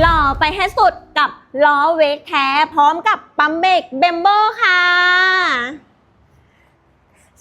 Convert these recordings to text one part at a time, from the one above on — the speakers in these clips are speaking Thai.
หล่อไปให้สุดกับล้อเวกแท้พร้อมกับปั๊มเบรกเบมเบอร์ค่ะ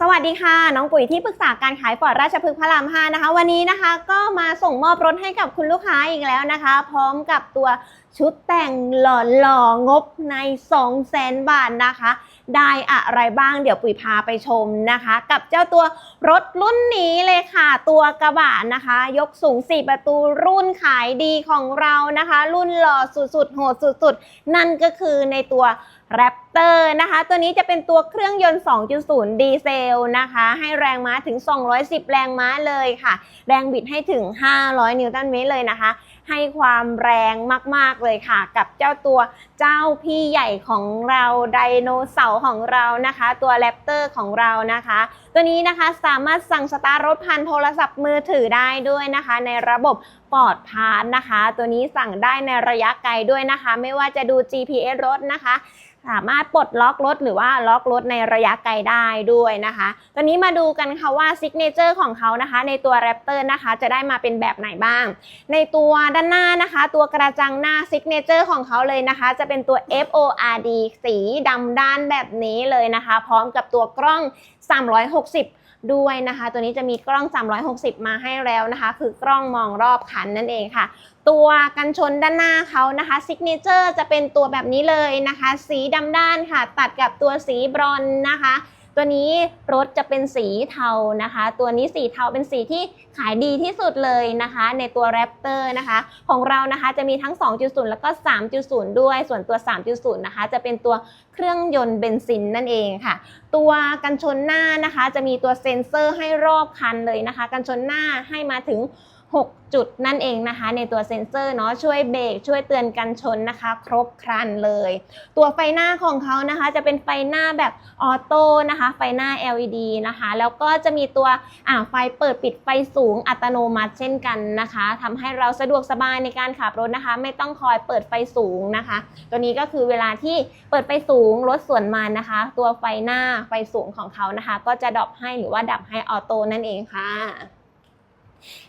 สวัสดีค่ะ น้องปุ๋ยที่ปรึกษาการขายฟอร์ดราชพฤกษ์พระราม5นะคะ วันนี้นะคะก็มาส่งมอบรถให้กับคุณลูกค้าอีกแล้วนะคะ พร้อมกับตัวชุดแต่งหล่อๆงบใน2 0 0 0 0 0บาทนะคะ ได้อะไรบ้างเดี๋ยวปุ๋ยพาไปชมนะคะ กับเจ้าตัวรถรุ่นนี้เลยค่ะ ตัวกระบะนะคะ ยกสูง 4 ประตูรุ่นขายดีของเรานะคะ รุ่นหล่อสุดๆโหดสุดๆ นั่นก็คือในตัว แรปเตอร์นะคะ ตัวนี้จะเป็นตัวเครื่องยนต์ 2.0 ดีเซลนะคะ ให้แรงม้าถึง 210 แรงม้าเลยค่ะ แรงบิดให้ถึง 500 นิวตันเมตรเลยนะคะ ให้ความแรงมาก ๆ เลยค่ะ กับเจ้าตัวเจ้าพี่ใหญ่ของเราไดโนเสาร์ของเรานะคะ ตัวแรปเตอร์ของเรานะคะ ตัวนี้นะคะสามารถสั่งสตาร์รถผ่านโทรศัพท์มือถือได้ด้วยนะคะ ในระบบปลอดพาร์ทนะคะ ตัวนี้สั่งได้ในระยะไกลด้วยนะคะ ไม่ว่าจะดู GPS รถนะคะสามารถปลดล็อกรถหรือว่าล็อกรถในระยะไกลได้ด้วยนะคะ ตอนนี้มาดูกันค่ะว่าซิกเนเจอร์ของเขานะคะ ในตัว Raptor นะคะ จะได้มาเป็นแบบไหนบ้าง ในตัวด้ด้านหน้านะคะ ตัวกระจังหน้าซิกเนเจอร์ของเขาเลยนะคะ จะเป็นตัว FORD สีดำด้านแบบนี้เลยนะคะ พร้อมกับตัวกล้อง 360 ด้วยนะคะ ตัวนี้จะมีกล้อง 360 มาให้แล้วนะคะ คือกล้องมองรอบคันนั่นเองค่ะ ตัวกันชนด้านหน้าเขานะคะซิกเนเจอร์จะเป็นตัวแบบนี้เลยนะคะ สีดำด้านค่ะ ตัดกับตัวสีบรอนนะคะ ตัวนี้รถจะเป็นสีเทานะคะ ตัวนี้สีเทาเป็นสีที่ขายดีที่สุดเลยนะคะ ในตัว Raptor นะคะ ของเรานะคะจะมีทั้ง 2.0 แล้วก็ 3.0 ด้วย ส่วนตัว 3.0 นะคะ จะเป็นตัวเครื่องยนต์เบนซินนั่นเองค่ะ ตัวกันชนหน้านะคะ จะมีตัวเซ็นเซอร์ให้รอบคันเลยนะคะ กันชนหน้าให้มาถึง 6 จุดนั่นเองนะคะ ในตัวเซ็นเซอร์เนาะช่วยเบรกช่วยเตือนกันชนนะคะ ครบครันเลย ตัวไฟหน้าของเขานะคะจะเป็นไฟหน้าแบบออโต้นะคะ ไฟหน้า LED นะคะ แล้วก็จะมีตัวอ่าไฟเปิดปิดไฟสูงอัตโนมัติเช่นกันนะคะทำให้เราสะดวกสบายในการขับรถนะคะ ไม่ต้องคอยเปิดไฟสูงนะคะ ตัวนี้ก็คือเวลาที่เปิดไฟสูงรถสวนมานะคะ ตัวไฟหน้าไฟสูงของเขานะคะ ก็จะดับให้หรือว่าดับให้ออโต้นั่นเองค่ะ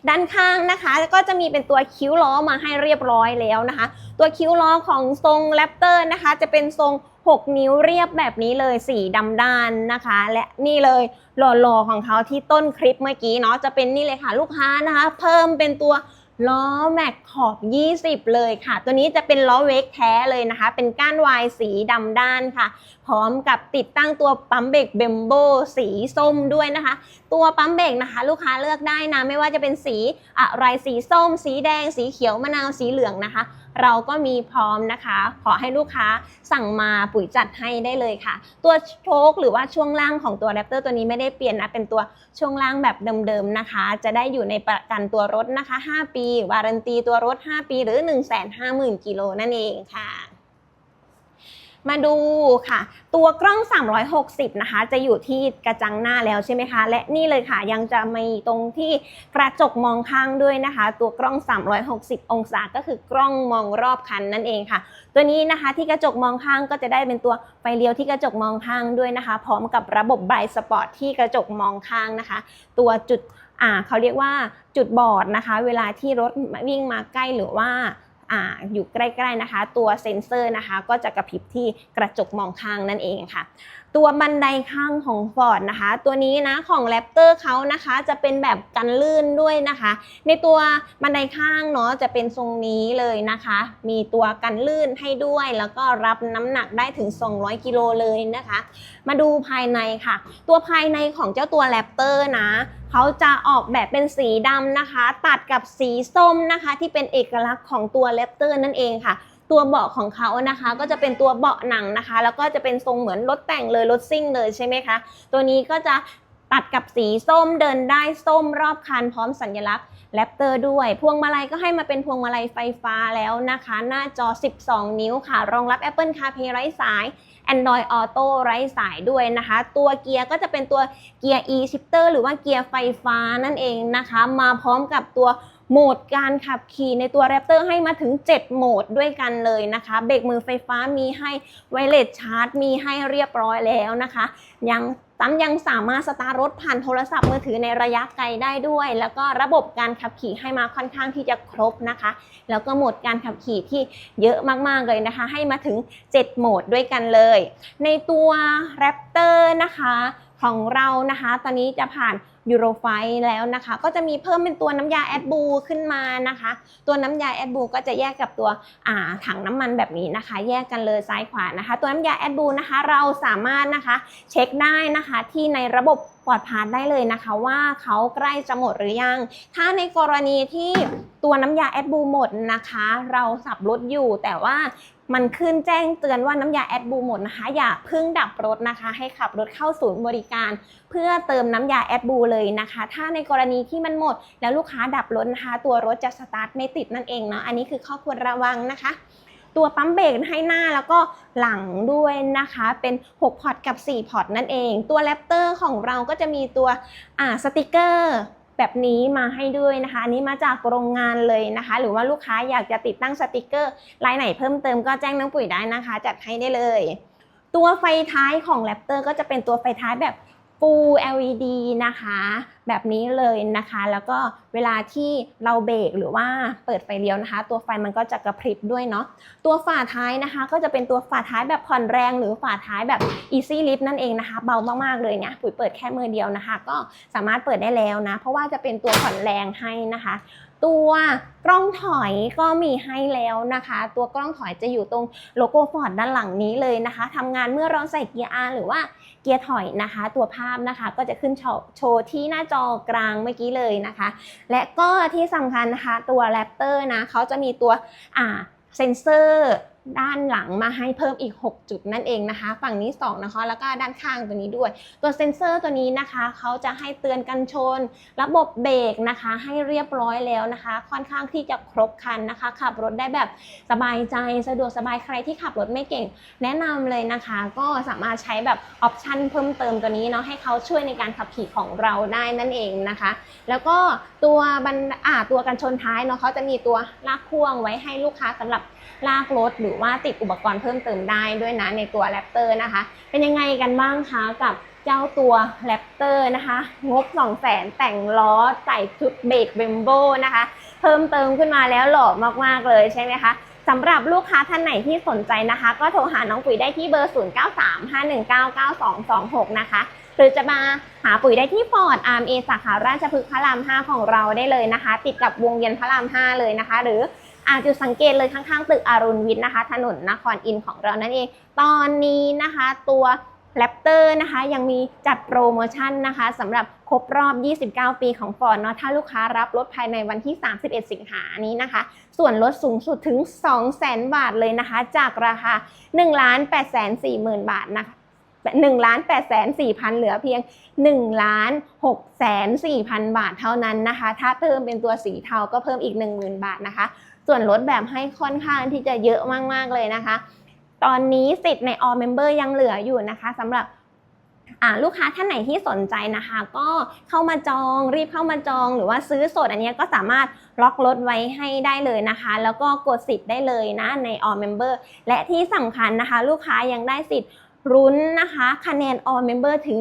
ด้านข้างนะคะก็จะมีเป็นตัวคิ้วล้อมาให้เรียบร้อยแล้วนะคะ ตัวคิ้วล้อของทรงแรปเตอร์นะคะ จะเป็นทรง 6 นิ้วเรียบแบบนี้เลยสีดำด้านนะคะ และนี่เลยหล่อๆของเขาที่ต้นคลิปเมื่อกี้เนาะจะเป็นนี่เลยค่ะลูกค้านะคะ เพิ่มเป็นตัว ล้อแม็กขอบ 20 เลยค่ะ ตัวนี้จะเป็นล้อเวกแท้เลยนะคะ เป็นก้านวายสีดำด้านค่ะ พร้อมกับติดตั้งตัวปั๊มเบรกเบมโบสีส้มด้วยนะคะ ตัวปั๊มเบรกนะคะ ลูกค้าเลือกได้นะ ไม่ว่าจะเป็นสีอะไรสีส้ม สีแดง สีเขียวมะนาวสีเหลืองนะคะ เราก็มีพร้อมนะคะ ขอให้ลูกค้าสั่งมาปุ๋ยจัดให้ได้เลยค่ะ ตัวโชคหรือว่าช่วงล่างของตัวแรปเตอร์ตัวนี้ไม่ได้เปลี่ยนนะ เป็นตัวช่วงล่างแบบเดิมๆนะคะ จะได้อยู่ในประกันตัวรถนะคะ 5 ปี วารันตีตัวรถ 5 ปี หรือ 150,000กิโลนั่นเองค่ะ มาดูค่ะ ตัวกล้อง 360 นะคะ จะอยู่ที่กระจังหน้าแล้วใช่ไหมคะ และนี่เลยค่ะ ยังจะมีตรงที่กระจกมองข้างด้วยนะคะ ตัวกล้อง 360 องศาก็คือกล้องมองรอบคันนั่นเองค่ะ ตัวนี้นะคะที่กระจกมองข้างก็จะได้เป็นตัวไฟเลี้ยวที่กระจกมองข้างด้วยนะคะ พร้อมกับระบบไบสปอร์ตที่กระจกมองข้างนะคะ ตัวจุดอ่าเขาเรียกว่าจุดบอดนะคะ เวลาที่รถวิ่งมาใกล้หรือว่า ออยู่ใกล้ๆนะคะ ตัวเซ็นเซอร์นะคะก็จะกระพริบที่กระจกมองข้างนั่นเองค่ะ ตัวบันไดข้างของ Ford นะคะ ตัวนี้นะของ Raptor เขานะคะจะเป็นแบบกันลื่นด้วยนะคะ ในตัวบันไดข้างเนาะจะเป็นทรงนี้เลยนะคะ มีตัวกันลื่นให้ด้วย แล้วก็รับน้ำหนักได้ถึง 200 กิโลเลยนะคะ มาดูภายในค่ะ ตัวภายในของเจ้าตัว Raptor นะเขาจะออกแบบเป็นสีดำนะคะ ตัดกับสีส้มนะคะ ที่เป็นเอกลักษณ์ของตัวเลปเตอร์นั่นเองค่ะ ตัวเบาะของเขานะคะ ก็จะเป็นตัวเบาะหนังนะคะ แล้วก็จะเป็นทรงเหมือนรถแต่งเลยรถซิ่งเลยใช่ไหมคะ ตัวนี้ก็จะ ตัดกับสีส้มเดินได้ส้มรอบคันพร้อมสัญลักษณ์แรปเตอร์ด้วย พวงมาลัยก็ให้มาเป็นพวงมาลัยไฟฟ้าแล้วนะคะ หน้าจอ 12 นิ้วค่ะ รองรับ Apple CarPlay ไร้สาย Android Auto ไร้สายด้วยนะคะ ตัวเกียร์ก็จะเป็นตัวเกียร์ e shifter หรือว่าเกียร์ไฟฟ้านั่นเองนะคะ มาพร้อมกับตัว โหมดการขับขี่ในตัว Raptor ให้มาถึง 7 โหมดด้วยกันเลยนะคะ เบรกมือไฟฟ้ามีให้ไวเลสชาร์จ มีให้เรียบร้อยแล้วนะคะ ยังตั้มยังสามารถสตาร์ทรถผ่านโทรศัพท์มือถือในระยะไกลได้ด้วย แล้วก็ระบบการขับขี่ให้มาค่อนข้างที่จะครบนะคะ แล้วก็โหมดการขับขี่ที่เยอะมากๆเลยนะคะ ให้มาถึง 7 โหมดด้วยกันเลย ในตัว Raptor นะคะของเรานะคะ ตอนนี้จะผ่าน ยูโรไฟแล้วนะคะ ก็จะมีเพิ่มเป็นตัวน้ำยาแอดบูขึ้นมานะคะ ตัวน้ำยาแอดบูก็จะแยกกับตัวถังน้ำมันแบบนี้นะคะ แยกกันเลยซ้ายขวานะคะ ตัวน้ำยาแอดบูนะคะเราสามารถนะคะเช็คได้นะคะที่ในระบบปลอดพาร์ทได้เลยนะคะว่าเขาใกล้จะหมดหรือยัง ถ้าในกรณีที่ตัวน้ำยาแอดบูหมดนะคะ เราสับรถอยู่แต่ว่า มันขึ้นแจ้งเตือนว่าน้ำยาแอดบูหมดนะคะ อย่าเพิ่งดับรถนะคะ ให้ขับรถเข้าศูนย์บริการ เพื่อเติมน้ำยาแอดบูเลยนะคะ ถ้าในกรณีที่มันหมด แล้วลูกค้าดับรถนะคะ ตัวรถจะสตาร์ทไม่ติดนั่นเองเนาะอันนี้คือข้อควรระวังนะคะตัวปั๊มเบรกให้หน้าแล้วก็หลังด้วยนะคะ เป็น 6 พอร์ตกับ 4 พอร์ตนั่นเอง ตัวแรปเตอร์ของเราก็จะมีตัวอ่าสติกเกอร์ แบบนี้มาให้ด้วยนะคะอันนี้มาจากโรงงานเลยนะคะ หรือว่าลูกค้าอยากจะติดตั้งสติกเกอร์ลายไหนเพิ่มเติมก็แจ้งน้องปุ๋ยได้นะคะ จัดให้ได้เลย ตัวไฟท้ายของแรปเตอร์ก็จะเป็นตัวไฟท้ายแบบ Full LED นะคะ แบบนี้เลยนะคะ แล้วก็เวลาที่เราเบรกหรือว่าเปิดไฟเลี้ยวนะคะ ตัวไฟมันก็จะกระพริบด้วยเนาะตัวฝาท้ายนะคะ ก็จะเป็นตัวฝาท้ายแบบผ่อนแรงหรือฝาท้ายแบบ Easy Lift นั่นเองนะคะ เบามากๆเลยเนี่ยปุ๋ยเปิดแค่มือเดียวนะคะ ก็สามารถเปิดได้แล้วนะ เพราะว่าจะเป็นตัวผ่อนแรงให้นะคะ ตัวกล้องถอยก็มีให้แล้วนะคะ ตัวกล้องถอยจะอยู่ตรงโลโก้ฟอร์ดด้านหลังนี้เลยนะคะทำงานเมื่อเราใส่เกียร์ R หรือว่าเกียร์ถอยนะคะ ตัวภาพนะคะก็จะขึ้นโชว์โชว์ที่หน้าจอกลางเมื่อกี้เลยนะคะ และก็ที่สำคัญนะคะตัวแรปเตอร์นะเขาจะมีตัวอ่าเซนเซอร์ ด้านหลังมาให้เพิ่มอีก 6 จุดนั่นเองนะคะ ฝั่งนี้ 2 นะคะ แล้วก็ด้านข้างตัวนี้ด้วย ตัวเซนเซอร์ตัวนี้นะคะเขาจะให้เตือนกันชน ระบบเบรกนะคะ ให้เรียบร้อยแล้วนะคะ ค่อนข้างที่จะครบคันนะคะ ขับรถได้แบบสบายใจสะดวกสบายใครที่ขับรถไม่เก่ง แนะนำเลยนะคะ ก็สามารถใช้แบบออปชันเพิ่มเติมตัวนี้เนาะให้เขาช่วยในการขับขี่ของเราได้นั่นเองนะคะ แล้วก็ตัวบันอ่าตัวกันชนท้ายเนาะเขาจะมีตัวลากพ่วงไว้ให้ลูกค้าสำหรับ ลากรถหรือว่าติดอุปกรณ์เพิ่มเติมได้ด้วยนะในตัวแรปเตอร์นะคะ เป็นยังไงกันบ้างคะกับเจ้าตัวแรปเตอร์นะคะ งบ 2 0 0แสนแต่งล้อใส่ชุดเบรกเบมโบนะคะ เพิ่มเติมขึ้นมาแล้วหล่อมากๆเลยใช่ไหมคะสำหรับลูกค้าท่านไหนที่สนใจนะคะ ก็โทรหาน้องปุ๋ยได้ที่เบอร์ 0935199226 นะคะ หรือจะมาหาปุ๋ยได้ที่ฟอร์ดอาร์เอสาขาราชพฤกษ์พระราม 5 ของเราได้เลยนะคะ ติดกับวงเวียนพระราม 5 เลยนะคะ หรือ อาจจุดสังเกตเลยข้างๆ ตึกอรุณวิทย์นะคะ ถนนนครอินของเรานั่นเอง ตอนนี้นะคะตัวแรปเตอร์นะคะยังมีจัดโปรโมชั่นนะคะสำหรับครบรอบ 29 ปีของฟอร์ดเนาะถ้าลูกค้ารับรถภายในวันที่ 31 สิงหานี้นะคะ ส่วนลดสูงสุดถึง 200,000 บาทเลยนะคะ จากราคา 1 8 4 0 0 0 0 บาทนะคะ1ล้าน8แสน4พันเหลือเพียง1ล้าน6แสน4พันบาทเท่านั้นนะคะ ถ้าเพิ่มเป็นตัวสีเทาก็เพิ่มอีก 10,000 บาทนะคะ ส่วนลดแบบให้ค่อนข้างที่จะเยอะมากๆเลยนะคะ ตอนนี้สิทธิ์ใน All Member ยังเหลืออยู่นะคะสำหรับลูกค้าท่านไหนที่สนใจนะคะ ก็เข้ามาจองรีบเข้ามาจอง หรือว่าซื้อสดอันนี้ก็สามารถล็อกรถไว้ให้ได้เลยนะคะ แล้วก็กดสิทธิ์ได้เลยนะใน All Member และที่สำคัญนะคะ ลูกค้ายังได้สิทธิ์รุ้นนะคะคะแนน All Member ถึง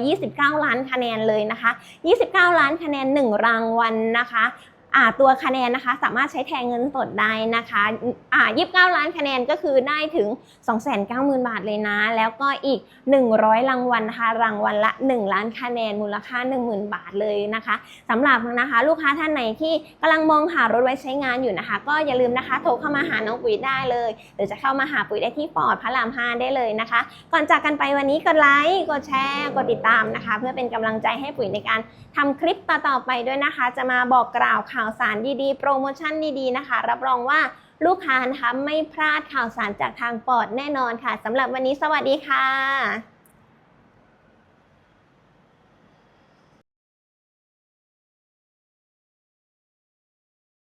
129 ล้านคะแนนเลยนะคะ 29 ล้านคะแนน 1 รางวัลนะคะ ตัวคะแนนนะคะสามารถใช้แทนเงินสดได้นะคะอ่า29 ล้านคะแนนก็คือได้ถึง 290,000 บาทเลยนะ แล้วก็อีก 100 รางวัลนะคะรางวัลละ 1 ล้านคะแนนมูลค่า 10,000 บาทเลยนะคะสำหรับนะคะ ลูกค้าท่านไหนที่กำลังมองหารถไว้ใช้งานอยู่นะคะ ก็อย่าลืมนะคะโทรเข้ามาหาน้องปุ๋ยได้เลย หรือจะเข้ามาหาปุ๋ยได้ที่ปอดพระราม5ได้เลยนะคะ ก่อนจากกันไปวันนี้กดไลค์กดแชร์กดติดตามนะคะ เพื่อเป็นกำลังใจให้ปุ๋ยในการทำคลิปต่อๆไปด้วยนะคะ จะมาบอกกล่าวข่าวาวสารดีๆ โปรโมชั่นดีๆนะคะ รับรองว่าลูกค้านะคะไม่พลาดข่าวสารจากทางปอดแน่นอนค่ะสำหรับวันนี้สวัสดีค่ะ